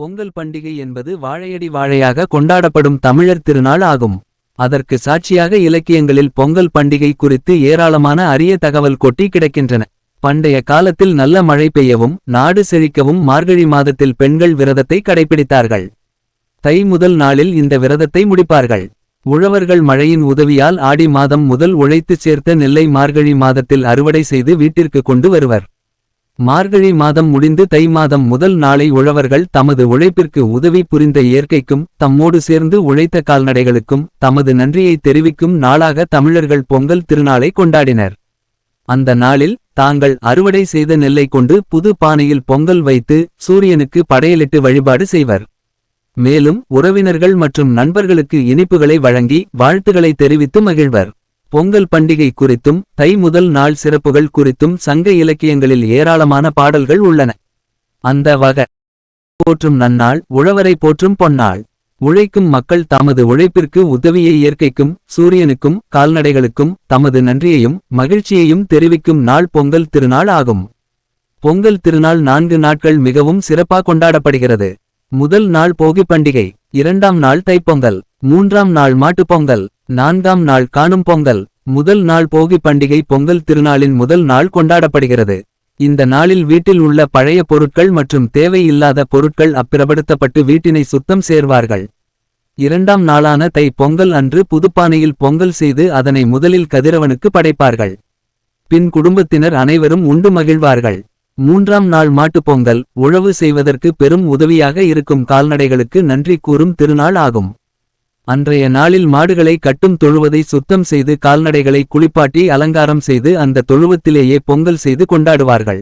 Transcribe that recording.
பொங்கல் பண்டிகை என்பது வாழையடி வாழையாக கொண்டாடப்படும் தமிழர் திருநாள் ஆகும். அதற்கு சாட்சியாக இலக்கியங்களில் பொங்கல் பண்டிகை குறித்து ஏராளமான அரிய தகவல் கொட்டி கிடக்கின்றன. பண்டைய காலத்தில் நல்ல மழை பெய்யவும் நாடு செழிக்கவும் மார்கழி மாதத்தில் பெண்கள் விரதத்தை கடைபிடித்தார்கள். தை முதல் நாளில் இந்த விரதத்தை முடிப்பார்கள். உழவர்கள் மழையின் உதவியால் ஆடி மாதம் முதல் உழைத்துச் சேர்த்த நெல்லை மார்கழி மாதத்தில் அறுவடை செய்து வீட்டிற்கு கொண்டு வருவர். மார்கழி மாதம் முடிந்து தை மாதம் முதல் நாளை உழவர்கள் தமது உழைப்பிற்கு உதவி புரிந்த இயற்கைக்கும் தம்மோடு சேர்ந்து உழைத்த கால்நடைகளுக்கும் தமது நன்றியை தெரிவிக்கும் நாளாக தமிழர்கள் பொங்கல் திருநாளை கொண்டாடினர். அந்த நாளில் தாங்கள் அறுவடை செய்த நெல்லை கொண்டு புது பானையில் பொங்கல் வைத்து சூரியனுக்கு படையலிட்டு வழிபாடு செய்வர். மேலும் உறவினர்கள் மற்றும் நண்பர்களுக்கு இனிப்புகளை வழங்கி வாழ்த்துகளை தெரிவித்து மகிழ்வர். பொங்கல் பண்டிகை குறித்தும் தை முதல் நாள் சிறப்புகள் குறித்தும் சங்க இலக்கியங்களில் ஏராளமான பாடல்கள் உள்ளன. அந்த வக போற்றும் நன்னாள் உழவரை போற்றும் பொன்னாள். உழைக்கும் மக்கள் தமது உழைப்பிற்கு உதவியை இயற்கைக்கும் சூரியனுக்கும் கால்நடைகளுக்கும் தமது நன்றியையும் மகிழ்ச்சியையும் தெரிவிக்கும் நாள் பொங்கல் திருநாள் ஆகும். பொங்கல் திருநாள் நான்கு நாட்கள் மிகவும் சிறப்பாக கொண்டாடப்படுகிறது. முதல் நாள் போகி பண்டிகை இரண்டாம் நாள் தைப்பொங்கல் மூன்றாம் நாள் மாட்டுப் பொங்கல் நான்காம் நாள் காணும் பொங்கல் முதல் நாள் போகி பண்டிகை பொங்கல் திருநாளின் முதல் நாள் கொண்டாடப்படுகிறது. இந்த நாளில் வீட்டில் உள்ள பழைய பொருட்கள் மற்றும் தேவையில்லாத பொருட்கள் அப்பிரபடுத்தப்பட்டு வீட்டினை சுத்தம் சேர்வார்கள். இரண்டாம் நாளான தை பொங்கல் அன்று புதுப்பானையில் பொங்கல் செய்து அதனை முதலில் கதிரவனுக்கு படைப்பார்கள். பின் குடும்பத்தினர் அனைவரும் உண்டு மகிழ்வார்கள். மூன்றாம் நாள் மாட்டுப் பொங்கல் உழவு செய்வதற்கு பெரும் உதவியாக இருக்கும் கால்நடைகளுக்கு நன்றி கூறும் திருநாள் ஆகும். அன்றைய நாளில் மாடுகளை கட்டும் தொழுவதை சுத்தம் செய்து கால்நடைகளை குளிப்பாட்டி அலங்காரம் செய்து அந்த தொழுவத்திலேயே பொங்கல் செய்து கொண்டாடுவார்கள்.